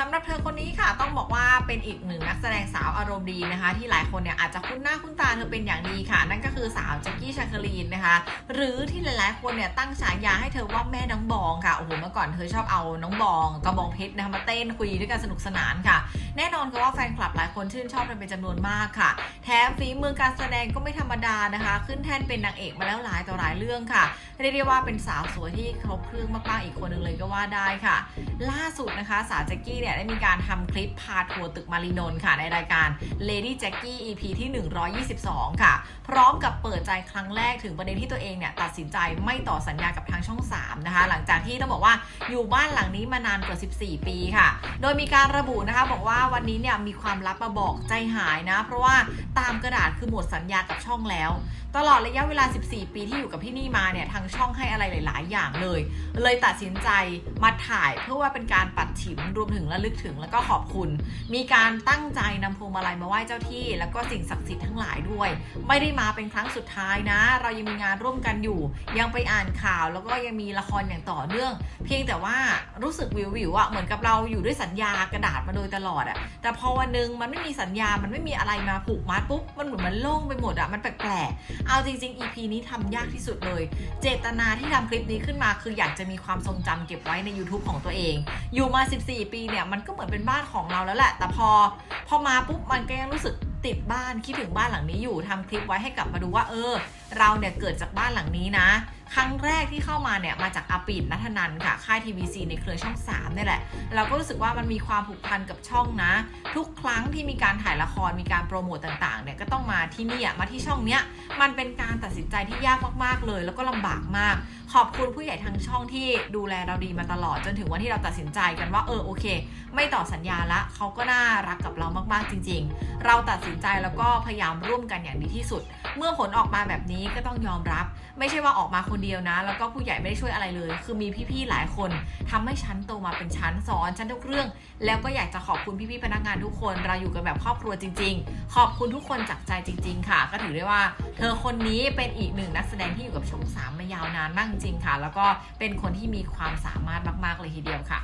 สำหรับเธอคนนี้ค่ะต้องบอกว่าเป็นอีกหนึ่งนักแสดงสาวอารมณ์ดีนะคะ ที่หลายคนเนี่ยอาจจะคุ้นหน้าคุ้นตาเธอเป็นอย่างดีค่ะ นั่นก็คือสาวแจ็คกี้ชาคลีนนะคะหรือที่หลายๆ คนเนี่ยตั้งฉายาให้เธอว่าแม่น้องบองค่ะโอ้โหเมื่อก่อนเธอชอบเอาน้องบองกระบองเพชรนะคะมาเต้นคุยด้วยกันสนุกสนานค่ะ แน่นอนค่ะว่าแฟนคลับหลายคนชื่นชอบกันเป็นจำนวนมากค่ะ แถมฝีมือการแสดงก็ไม่ธรรมดานะคะ ขึ้นแท่นเป็นนางเอกมาแล้วหลายต่อหลายเรื่องค่ะเรียกได้ว่าเป็นสาวสวยที่ครบเครื่องมากๆอีกคนหนึ่งเลยก็ว่าได้ค่ะ ล่าสุดนะคะสาวแจ็คกี้เนี่ยได้มีการทำคลิปพาทัวร์ตึกมารีนนท์ค่ะในรายการ Lady Jackie EP ที่ 122 ค่ะ พร้อมกับเปิดใจครั้งแรกถึงประเด็นที่ตัวเองเนี่ยตัดสินใจไม่ต่อสัญญากับทางช่อง 3 นะคะ หลังจากที่ต้องบอกว่าอยู่บ้านหลังนี้มานานกว่า 14 ปีค่ะ โดยมีการระบุนะคะบอกว่าวันนี้เนี่ยมีความลับมาบอกใจหายนะ เพราะว่าตามกระดาษคือหมดสัญญากับช่องแล้ว ตลอดระยะเวลา 14 ปีที่อยู่กับที่นี่มาเนี่ยทางช่องให้อะไรหลาย ๆ อย่างเลย เลยตัดสินใจมาถ่ายเพื่อว่าเป็นการปัดฉิมรวมถึงระลึกถึงแล้วก็ขอบคุณ มีการตั้งใจนำพวงมาลัยมาไหว้เจ้าที่ แล้วก็สิ่งศักดิ์สิทธิ์ทั้งหลายด้วย ไม่ได้มาเป็นครั้งสุดท้ายนะ เรายังมีงานร่วมกันอยู่ ยังไปอ่านข่าวแล้วก็ยังมีละครอย่างต่อเนื่อง เพียงแต่ว่ารู้สึกวิววิวอะเหมือนกับเราอยู่ด้วยสัญญากระดาษมาโดยตลอดอะแต่พอวันหนึงมันไม่มีสัญญา มันไม่มีอะไรมาผูกมัดปุ๊บมันเหมือนมันโล่งไปหมดอะมันแปลกๆเอาจริงๆ EP นี้ทำยากที่สุดเลย เจตนาที่ทำคลิปนี้ขึ้นมา คืออยากจะมีความทรงจำเก็บไว้ใน YouTube ของตัวเอง อยู่มา 14 ปีเนี่ยมันก็เหมือนเป็นบ้านของเราแล้วแหละ แต่พอพอมาปุ๊บมันก็ยังรู้สึกติดบ้านคิดถึงบ้านหลังนี้อยู่ทำคลิปไว้ให้กลับมาดูว่า เออ เราเนี่ยเกิดจากบ้านหลังนี้นะ ครั้งแรกที่เข้ามาเนี่ยมาจากอาปิดนัทนันค่ะ ค่ายทีวีซีในเครือช่อง3นี่แหละ เราก็รู้สึกว่ามันมีความผูกพันกับช่องนะ ทุกครั้งที่มีการถ่ายละครมีการโปรโมตต่างๆเนี่ยก็ต้องมาที่นี่มาที่ช่องเนี้ยมันเป็นการตัดสินใจที่ยากมากๆเลย แล้วก็ลำบากมาก ขอบคุณผู้ใหญ่ทางช่องที่ดูแลเราดีมาตลอดจนถึงวันที่เราตัดสินใจกันว่าเออโอเค ไม่ต่อสัญญาละเขาก็น่ารักกับเรามากๆจริง ๆ เราตัดสินใจแล้วก็พยายามร่วมกันอย่างดีที่สุด เมื่อผลออกมาแบบนี้ก็ต้องยอมรับ ไม่ใช่ว่าออกมาคนเดียวนะ แล้วก็ผู้ใหญ่ไม่ได้ช่วยอะไรเลย คือมีพี่ๆหลายคนทำให้ฉันโตมาเป็นชั้นสอนชั้นทุกเรื่อง แล้วก็อยากจะขอบคุณพี่ๆพนักงานทุกคน เราอยู่กันแบบครอบครัวจริง ๆ ขอบคุณทุกคนจากใจจริง ๆ ค่ะ ก็ถือได้ว่า เธอคนนี้เป็นอีกหนึ่งนักแสดงที่อยู่กับช่องสามมายาวนานมากจริงค่ะ แล้วก็เป็นคนที่มีความสามารถมากๆเลยทีเดียวค่ะ